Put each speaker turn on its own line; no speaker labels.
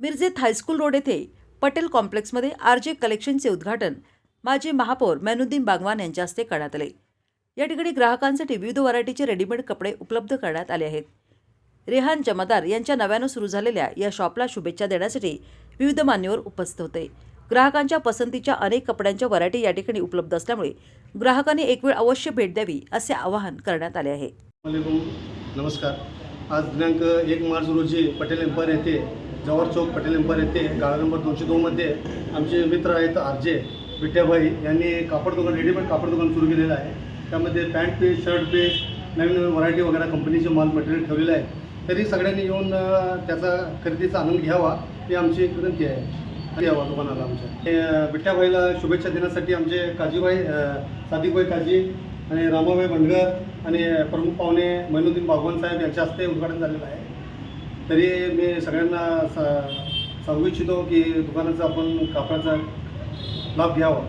मिरजेत high school road येथे Patel कॉम्प्लेक्समध्ये R J कलेक्शनचे उद्घाटन माजी महापौर मैनुद्दीन बागवान यांच्या हस्ते करण्यात आले. या ठिकाणी ग्राहकांसाठी विविध व्हरायटीचे रेडीमेड कपडे उपलब्ध करण्यात आले आहेत. रेहान जमादार यांच्या नव्यानं सुरू झालेल्या या शॉपला शुभेच्छा देण्यासाठी विविध मान्यवर उपस्थित होते. ग्राहकांच्या पसंतीच्या अनेक कपड्यांच्या व्हरायटी या ठिकाणी उपलब्ध असल्यामुळे ग्राहकांनी एक वेळ अवश्य भेट द्यावी असे आवाहन करण्यात आले आहे.
नमस्कार. आज दिनांक एक मार्च रोजी पटेल एम्पायर येथे जवाहर चौक पटेल एम्पायर येथे गाळा नंबर दोनशे दोनमध्ये आमचे मित्र आहेत आर जे विट्याभाई यांनी कापड दुकान रेडीमेड कापड दुकान सुरू केलेलं आहे. त्यामध्ये पॅन्ट पीस शर्ट पीस नवीन नवीन व्हरायटी वगैरे कंपनीचे माल मटेरियल ठेवलेलं आहे तरी सगळ्यांनी येऊन त्याचा खरेदीचा आनंद घ्यावा ही आमची एक विनंती आहे. यावा दुकानाला आमच्या. हे, शुभेच्छा देण्यासाठी आमचे काजीबाई सादिकभाई काजी आणि रामाबाई भंडगर आणि प्रमुख पाहुणे मैनुद्दीन बागवान साहेब यांच्या हस्ते उद्घाटन झालेलं आहे. तरी मी सगळ्यांना सा सांगू इच्छितो की दुकानाचा आपण कापडाचा लाभ घ्यावा.